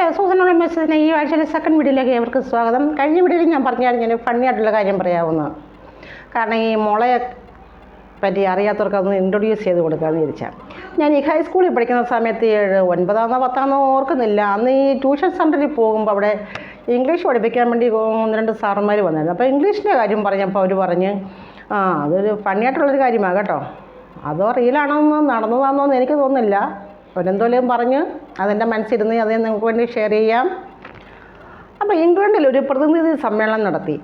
Hello സൂസനുള്ള മെസ്സേജിന് ഈ ആഴ്ചയിലെ second വീഡിയോയിലേക്ക് ഏവർക്ക് സ്വാഗതം. കഴിഞ്ഞ വീഡിയോയിൽ ഞാൻ പറഞ്ഞായിരുന്നു ഞാൻ ഫണ്ണി ആയിട്ടുള്ള കാര്യം പറയാവുന്നത് കാരണം ഈ മുളയെ പറ്റി അറിയാത്തവർക്ക് അതൊന്ന് ഇൻട്രൊഡ്യൂസ് ചെയ്ത് കൊടുക്കാമെന്ന് വിചാരിച്ചാൽ ഞാൻ ഈ ഹൈസ്കൂളിൽ പഠിക്കുന്ന സമയത്ത് ഏഴ് ഒൻപതാമോ പത്താമോ ഓർക്കുന്നില്ല. അന്ന് ഈ ട്യൂഷൻ സെന്ററിൽ പോകുമ്പോൾ അവിടെ ഇംഗ്ലീഷ് പഠിപ്പിക്കാൻ വേണ്ടി ഒന്ന് രണ്ട് സാറന്മാർ വന്നായിരുന്നു. അപ്പോൾ ഇംഗ്ലീഷിന്റെ കാര്യം പറഞ്ഞപ്പോൾ അവർ പറഞ്ഞ് ആ അതൊരു ഫണ്ണിയായിട്ടുള്ളൊരു കാര്യമാണ് കേട്ടോ. അതോ റീലാണോന്നോ നടന്നതാണോ എന്ന് എനിക്ക് തോന്നുന്നില്ല. അവരെന്തോലും പറഞ്ഞ് അതെന്റെ മനസ്സിരുന്ന് അത് നിങ്ങൾക്ക് വേണ്ടി ഷെയർ ചെയ്യാം. അപ്പോൾ ഇംഗ്ലണ്ടിൽ ഒരു പ്രതിനിധി സമ്മേളനം നടത്തി.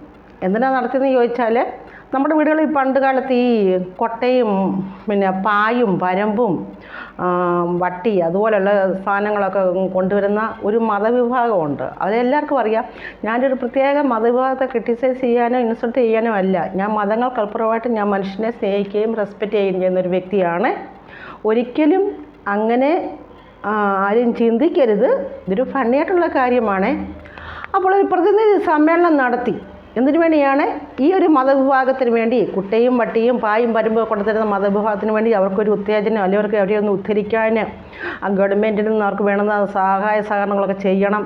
എന്തിനാണ് നടത്തിയെന്ന് ചോദിച്ചാൽ നമ്മുടെ വീടുകളിൽ പണ്ട് കാലത്ത് ഈ കൊട്ടയും പിന്നെ പായും പരമ്പും വട്ടി അതുപോലെയുള്ള സാധനങ്ങളൊക്കെ കൊണ്ടുവരുന്ന ഒരു മതവിഭാഗമുണ്ട്. അതെല്ലാവർക്കും അറിയാം. ഞാനൊരു പ്രത്യേക മതവിഭാഗത്തെ ക്രിട്ടിസൈസ് ചെയ്യാനോ ഇൻസൾട്ട് ചെയ്യാനോ അല്ല. ഞാൻ മതങ്ങൾക്കപ്പുറമായിട്ട് ഞാൻ മനുഷ്യനെ സ്നേഹിക്കുകയും റെസ്പെക്റ്റ് ചെയ്യുകയും ചെയ്യുന്ന ഒരു വ്യക്തിയാണ്. ഒരിക്കലും അങ്ങനെ ആരും ചിന്തിക്കരുത്. ഇതൊരു ഫണ്ണിയായിട്ടുള്ള കാര്യമാണ്. അപ്പോൾ ഒരു പ്രതിനിധി സമ്മേളനം നടത്തി. എന്തിനു വേണ്ടിയാണ്? ഈ ഒരു മതവിഭാഗത്തിന് വേണ്ടി കുട്ടയും വട്ടിയും പായും പരുമ്പ് കൊണ്ടുതരുന്ന മതവിഭാഗത്തിന് വേണ്ടി അവർക്കൊരു ഉത്തേജനം അല്ലെങ്കിൽ അവർക്ക് അവരെ ഒന്ന് ഉദ്ധരിക്കാൻ ഗവൺമെന്റിൽ നിന്ന് അവർക്ക് വേണമെന്ന സഹായ സഹകരണങ്ങളൊക്കെ ചെയ്യണം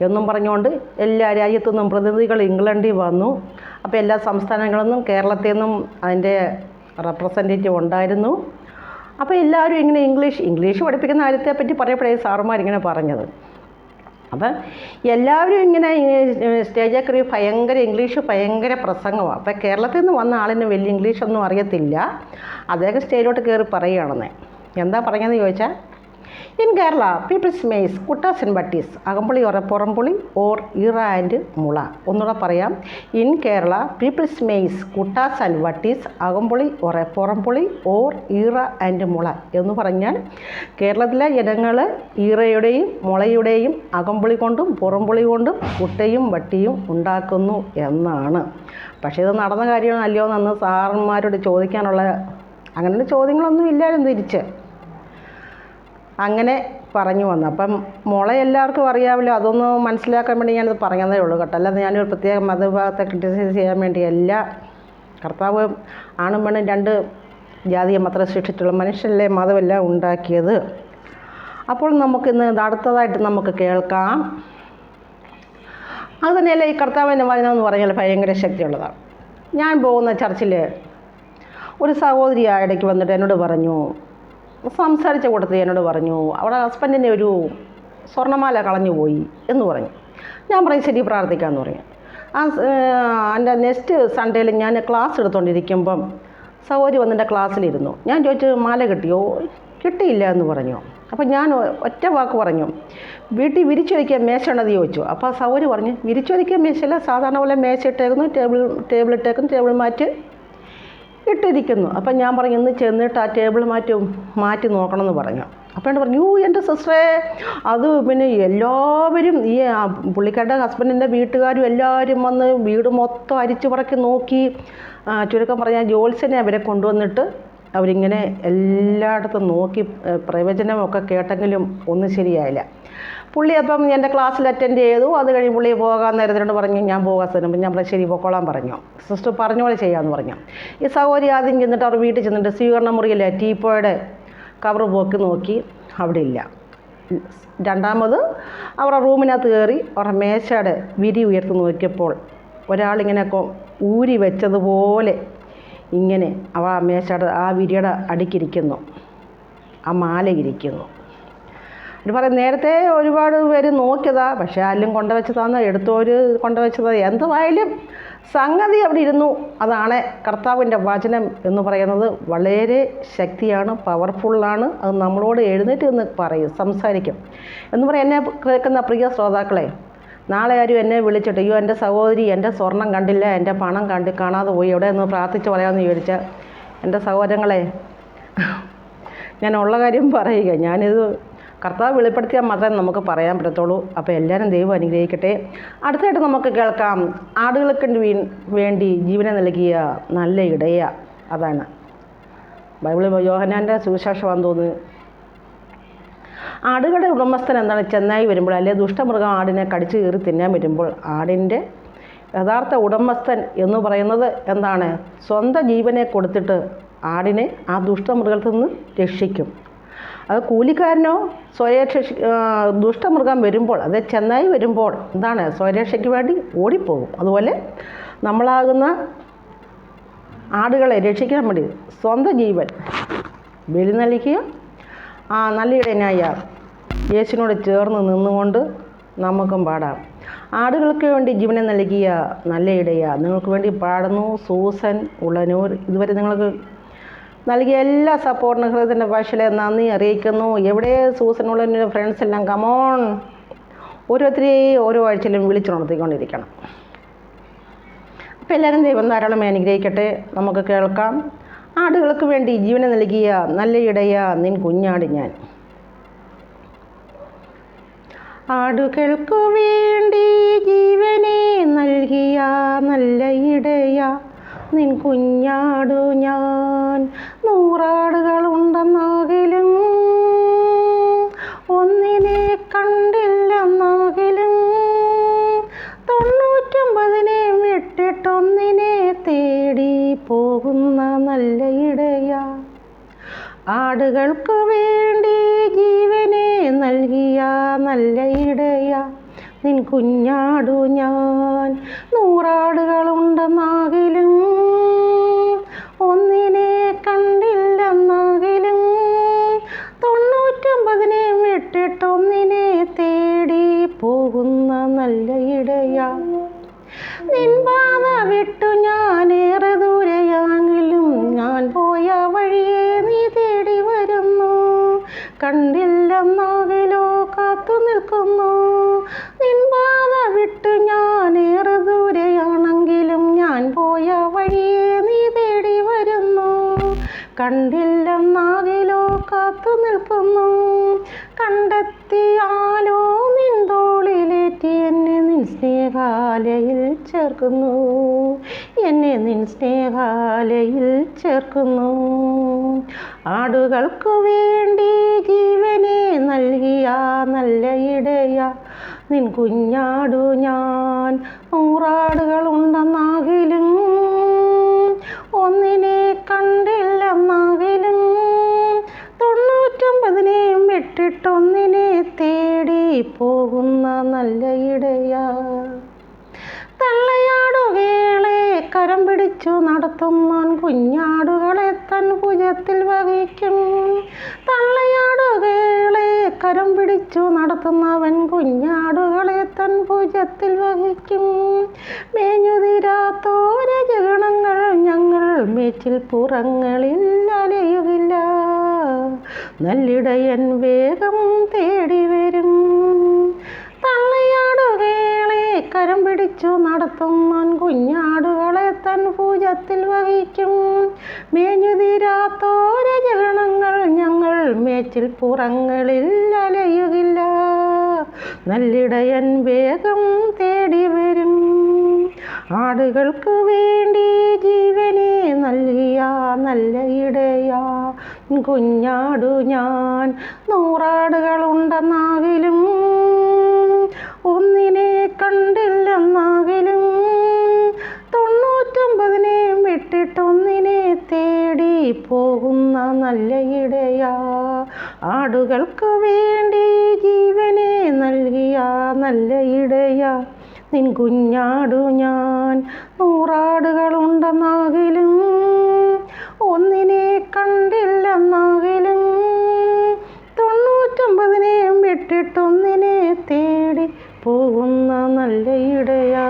എന്നും പറഞ്ഞുകൊണ്ട് എല്ലാ രാജ്യത്തു നിന്നും പ്രതിനിധികൾ ഇംഗ്ലണ്ടിൽ വന്നു. അപ്പോൾ എല്ലാ സംസ്ഥാനങ്ങളിൽ നിന്നും കേരളത്തിൽ നിന്നും അതിന്റെ റെപ്രസെന്റേറ്റീവ് ഉണ്ടായിരുന്നു. അപ്പോൾ എല്ലാവരും ഇങ്ങനെ ഇംഗ്ലീഷ് ഇംഗ്ലീഷ് പഠിപ്പിക്കുന്ന കാര്യത്തെപ്പറ്റി സാറുമാർ ഇങ്ങനെ പറഞ്ഞത്. അപ്പം എല്ലാവരും ഇങ്ങനെ സ്റ്റേജിൽ കയറി ഭയങ്കര ഇംഗ്ലീഷ് ഭയങ്കര പ്രസംഗമാണ് അപ്പം കേരളത്തിൽ നിന്ന് വന്ന ആളിന് വലിയ ഇംഗ്ലീഷൊന്നും അറിയത്തില്ല. അദ്ദേഹം സ്റ്റേജിലോട്ട് കയറി പറയുകയാണെന്നേ എന്താ പറഞ്ഞതെന്ന് ചോദിച്ചാൽ ഇൻ കേരള പീപ്പിൾസ് മെയ്സ് കുട്ടാസ് ആൻഡ് ബട്ടീസ് അകമ്പുളി ഒറ പുറംപുളി ഓർ ഇറ ആൻഡ് മുള ഒന്നുകൂടെ പറയാം ഇൻ കേരള പീപ്പിൾസ് മെയ്സ് കുട്ടാസ് ആൻഡ് വട്ടീസ് അകമ്പുളി ഒറ പുറംപുളി ഓർ ഇറ ആൻഡ് മുള എന്ന് പറഞ്ഞാൽ കേരളത്തിലെ ജനങ്ങൾ ഈറയുടെയും മുളയുടെയും അകമ്പുളി കൊണ്ടും പുറംപുളി കൊണ്ടും കുട്ടയും വട്ടിയും ഉണ്ടാക്കുന്നു എന്നാണ് പക്ഷേ ഇത് നടന്ന കാര്യമാണല്ലോ എന്ന് സാറന്മാരോട് ചോദിക്കാനുള്ള അങ്ങനെ ചോദ്യങ്ങളൊന്നും ഇല്ലായിരുന്നു തിരിച്ച്. അങ്ങനെ പറഞ്ഞു വന്നു. അപ്പം മോളെ എല്ലാവർക്കും അറിയാമല്ലോ അതൊന്ന് മനസ്സിലാക്കാൻ വേണ്ടി ഞാനത് പറഞ്ഞതേ ഉള്ളൂ കേട്ടോ. അല്ലാതെ ഞാനൊരു പ്രത്യേക മതവിഭാഗത്തെ ക്രിറ്റിസൈസ് ചെയ്യാൻ വേണ്ടി എല്ലാ കർത്താവ് ആണും പെണ്ണും രണ്ട് ജാതിയെ മാത്രം സൃഷ്ടിച്ചുള്ള മനുഷ്യരിലെ മതമെല്ലാം ഉണ്ടാക്കിയത്. അപ്പോൾ നമുക്കിന്ന് അടുത്തതായിട്ട് നമുക്ക് കേൾക്കാം. അത് തന്നെയല്ല ഈ കർത്താവിന്റെ വചനം എന്ന് പറഞ്ഞാൽ ഭയങ്കര ശക്തിയുള്ളതാണ്. ഞാൻ പോകുന്ന ചർച്ചിൽ ഒരു സഹോദരി ഇടയ്ക്ക് വന്നിട്ട് എന്നോട് പറഞ്ഞു സംസാരിച്ച കൂട്ടത്തിൽ എന്നോട് പറഞ്ഞു അവിടെ ഹസ്ബൻഡിന്റെ ഒരു സ്വർണമാല കളഞ്ഞു പോയി എന്ന് പറഞ്ഞു. ഞാൻ പറയും ശരി പ്രാർത്ഥിക്കാമെന്ന് പറഞ്ഞു ആ എന്റെ നെക്സ്റ്റ് സൺഡേയിൽ ഞാൻ ക്ലാസ് എടുത്തുകൊണ്ടിരിക്കുമ്പം സഹോദരി വന്നിന്റെ ക്ലാസ്സിലിരുന്നു ഞാൻ ചോദിച്ചു മാല കിട്ടിയോ? കിട്ടിയില്ല എന്ന് പറഞ്ഞു. അപ്പോൾ ഞാൻ ഒറ്റ വാക്ക് പറഞ്ഞു. വീട്ടിൽ വിരിച്ചു വയ്ക്കാൻ മേശ ചോദിച്ചു. അപ്പോൾ സൗകര്യം പറഞ്ഞു. വിരിച്ചു വയ്ക്കാൻ മേശയല്ല സാധാരണ പോലെ മേശ ഇട്ടേക്കുന്നു ടേബിൾ ടേബിൾ ഇട്ടേക്കുന്നു ടേബിൾ മാറ്റ് ഇട്ടിരിക്കുന്നു. അപ്പം ഞാൻ പറഞ്ഞു ഇന്ന് ചെന്നിട്ട് ആ ടേബിൾ മാറ്റി മാറ്റി നോക്കണമെന്ന് പറഞ്ഞു. അപ്പോൾ എന്നോട് പറഞ്ഞു എന്റെ സിസ്റ്ററെ അത് പിന്നെ എല്ലാവരും ഈ പുള്ളിക്കാരുടെ ഹസ്ബൻഡിന്റെ വീട്ടുകാരും എല്ലാവരും വന്ന് വീട് മൊത്തം അരിച്ചു പറക്കി നോക്കി. ചുരുക്കം പറഞ്ഞാൽ ജോത്സ്യനെ അവരെ കൊണ്ടുവന്നിട്ട് അവരിങ്ങനെ എല്ലായിടത്തും നോക്കി പ്രവചനമൊക്കെ കേട്ടെങ്കിലും ഒന്നും ശരിയായില്ല. പുള്ളി അപ്പം എന്റെ ക്ലാസ്സിൽ അറ്റൻഡ് ചെയ്തു. അത് കഴിഞ്ഞ് പുള്ളി പോകാൻ നേരത്തിനോട് പറഞ്ഞു ഞാൻ പോകാൻ സ്ഥലം ഞാൻ പറഞ്ഞു ശരി പൊക്കോളാൻ പറഞ്ഞു. സിസ്റ്റർ പറഞ്ഞ പോലെ ചെയ്യാമെന്ന് പറഞ്ഞു. ഈ സഹോദരി ആദ്യം ചെന്നിട്ട് അവർ വീട്ടിൽ ചെന്നിട്ട് സ്വീകരണ മുറിയിലെ ടീപ്പോയുടെ കവർ പോക്കി നോക്കി അവിടെ ഇല്ല. രണ്ടാമത് അവരുടെ റൂമിനകത്ത് കയറി അവരുടെ മേശയുടെ വിരി ഉയർത്തി നോക്കിയപ്പോൾ ഒരാളിങ്ങനെ ഊരി വെച്ചതുപോലെ ഇങ്ങനെ അവ മേശയുടെ ആ വിരിയുടെ അടുക്കിരിക്കുന്നു. ആ മാല ഇരിക്കുന്നു ഒരു പറയും നേരത്തെ ഒരുപാട് പേര് നോക്കിയതാ പക്ഷേ ആരും കൊണ്ടുവച്ചതാന്ന് എടുത്തോര് കൊണ്ടുവച്ചതാ എന്തായാലും സംഗതി അവിടെ ഇരുന്നു. അതാണ് കർത്താവിന്റെ വചനം എന്ന് പറയുന്നത്. വളരെ ശക്തിയാണ് പവർഫുള്ളാണ് അത് നമ്മളോട് എഴുന്നേറ്റ് എന്ന് പറയും സംസാരിക്കും. എന്ന് പറയാം എന്നെ കേൾക്കുന്ന പ്രിയ ശ്രോതാക്കളെ നാളെ ആരും എന്നെ വിളിച്ചിട്ട് അയ്യോ എന്റെ സഹോദരി എന്റെ സ്വർണം കണ്ടില്ല എന്റെ പണം കണ്ട് കാണാതെ പോയി എവിടെ ഒന്ന് പ്രാർത്ഥിച്ച് പറയാമെന്ന് ചോദിച്ചാൽ എന്റെ സഹോദരങ്ങളെ ഞാൻ ഉള്ള കാര്യം പറയുക. ഞാനിത് കർത്താവ് വെളിപ്പെടുത്തിയാൽ മാത്രമേ നമുക്ക് പറയാൻ പറ്റത്തുള്ളൂ. അപ്പോൾ എല്ലാവരും ദൈവം അനുഗ്രഹിക്കട്ടെ. അടുത്തായിട്ട് നമുക്ക് കേൾക്കാം. ആടുകൾക്ക് വേണ്ടി ജീവനെ നൽകിയ നല്ല ഇടയ അതാണ്. ബൈബിളിൽ യോഹനാന്റെ സുവിശേഷമാണെന്ന് തോന്നുന്നു. ആടുകളുടെ ഉടമസ്ഥൻ എന്താണ്? ചെന്നായി വരുമ്പോൾ അല്ലെ ദുഷ്ടമൃഗം ആടിനെ കടിച്ചു കീറി തിന്നാൻ വരുമ്പോൾ ആടിന്റെ യഥാർത്ഥ ഉടമസ്ഥൻ എന്ന് പറയുന്നത് എന്താണ്? സ്വന്തം ജീവനെ കൊടുത്തിട്ട് ആടിനെ ആ ദുഷ്ടമൃഗത്തിൽ നിന്ന് രക്ഷിക്കും. അത് കൂലിക്കാരനോ സ്വയരക്ഷ ദുഷ്ടമൃഗം വരുമ്പോൾ അത് ചെന്നായി വരുമ്പോൾ എന്താണ് സ്വയരക്ഷയ്ക്ക് വേണ്ടി ഓടിപ്പോകും. അതുപോലെ നമ്മളാകുന്ന ആടുകളെ രക്ഷിക്കാൻ വേണ്ടി സ്വന്തം ജീവൻ ബലി നൽകിയ ആ നല്ലയിടനായ യേശുവിനോട് ചേർന്ന് നിന്നുകൊണ്ട് നമുക്കും പാടാം. ആടുകൾക്ക് വേണ്ടി ജീവനെ നൽകിയ നല്ല ഇടയ നിങ്ങൾക്ക് വേണ്ടി പാടുന്നു സൂസൻ ഉള്ളനൂർ. ഇതുവരെ നിങ്ങൾക്ക് നൽകിയ എല്ലാ സപ്പോർട്ടിനും ഹൃദയത്തിന്റെ ഭാഷയിലെ നന്ദി അറിയിക്കുന്നു. എവിടെ സൂസനുള്ള എന്റെ ഫ്രണ്ട്സ് എല്ലാം കമോൺ ഓരോരുത്തരെ ഓരോ ആഴ്ചയിലും വിളിച്ചുണർത്തിക്കൊണ്ടിരിക്കണം അപ്പോൾ എല്ലാവരും ദൈവം ധാരാളം അനുഗ്രഹിക്കട്ടെ. നമുക്ക് കേൾക്കാം. ആടുകൾക്ക് വേണ്ടി ജീവനെ നൽകിയ നല്ല ഇടയ നിൻ കുഞ്ഞാട് ഞാൻ. ആടുകൾക്കു വേണ്ടി ജീവനെ നൽകിയ നല്ല ഇടയ നിൻ കുഞ്ഞാടു ഞാൻ. നൂറാടുകളുണ്ടെന്നാകിലും ഒന്നിനെ കണ്ടില്ലെന്നാകിലും തൊണ്ണൂറ്റൊമ്പതിനെ വിട്ടിട്ടൊന്നിനെ തേടി പോകുന്ന നല്ല ഇടയ. ആടുകൾക്ക് വേണ്ടി ജീവനെ നൽകിയ നല്ല ഇടയ. നിൻ കുഞ്ഞാടു ഞാൻ. നൂറാടുകളുണ്ടെന്നാകിലും ഒന്നിനെ കണ്ടില്ലെന്നാകിലും തൊണ്ണൂറ്റൊമ്പതിനെ വിട്ടിട്ടൊന്നിനെ തേടി പോകുന്ന നല്ല ഇടയ. നിൻപാത വിട്ടു ഞാനേറെ ദൂരെയാണെങ്കിലും ഞാൻ പോയ വഴിയെ നീ തേടി വരുന്നു. കണ്ടില്ലെന്നാകിലോ കാത്തു നിൽക്കുന്നു. നിൻപാത വിട്ട് ഞാൻ ഏറെ ദൂരെയാണെങ്കിലും ഞാൻ പോയ വഴിയെ നീ തേടി വരുന്നു. കണ്ടില്ലെന്നാകിലോ കാത്തു നിൽക്കുന്നു. കണ്ടെത്തിയാലോ നിൻ തോളിലേറ്റി എന്നെ നിൻ സ്നേഹാലയിൽ ചേർക്കുന്നു. എന്നെ നിൻ സ്നേഹാലയിൽ ചേർക്കുന്നു. ആടുകൾക്കു വേണ്ടി ജീവനെ നൽകിയ നല്ല ഇടയ. നിൻ കുഞ്ഞാടു ഞാൻ. നൂറാടുകളുണ്ടെന്നാകിലും ഒന്നിനെ കണ്ടില്ലെന്നാകിലും തൊണ്ണൂറ്റൊമ്പതിനെയും വിട്ടിട്ടൊന്നിനെ തേടി പോകുന്ന നല്ല ഇടയാ. തള്ളയാടുകളെ കരം പിടിച്ചു നടത്തുന്നാൻ കുഞ്ഞാടുകളെ തൻ ഭുജത്തിൽ വഹിക്കും. കരം പിടിച്ചു നടത്തുന്നവൻ കുഞ്ഞാടുകളെ തൻ ഭുജത്തിൽ വഹിക്കും. മേഞ്ഞുതിരാത്തോര ജഗണങ്ങൾ ഞങ്ങൾ മേച്ചിൽ പുറങ്ങളിൽ അലയുകില്ല. നല്ലിടയൻ വേഗം തേടി വരും. തള്ളയാടുകളെ കരം പിടിച്ചു നടത്തുന്ന കുഞ്ഞാടുകളെ തൻ പൂജത്തിൽ വഹിക്കും. മേഞ്ഞുതിരാത്തോ മേച്ചിൽ പുറങ്ങളിൽ അലയുകില്ല. നല്ലിടയൻ വേഗം തേടി വരും. ആടുകൾക്ക് വേണ്ടി ജീവനെ നൽകിയ നല്ല ഇടയാ കുഞ്ഞാടു ഞാൻ നൂറാടുകളുണ്ടെന്നാകിലും ഒന്നിനെ പോകുന്ന നല്ല ഇടയാ ആടുകൾക്ക് വേണ്ടി ജീവനെ നൽകിയ നല്ല ഇടയാ നിൻ കുഞ്ഞാടു ഞാൻ നൂറാടുകളുണ്ടെന്നാകിലും ഒന്നിനെ കണ്ടില്ലെന്നാകിലും തൊണ്ണൂറ്റൊമ്പതിനെയും വിട്ടിട്ടൊന്നിനെ തേടി പോകുന്ന നല്ല ഇടയാ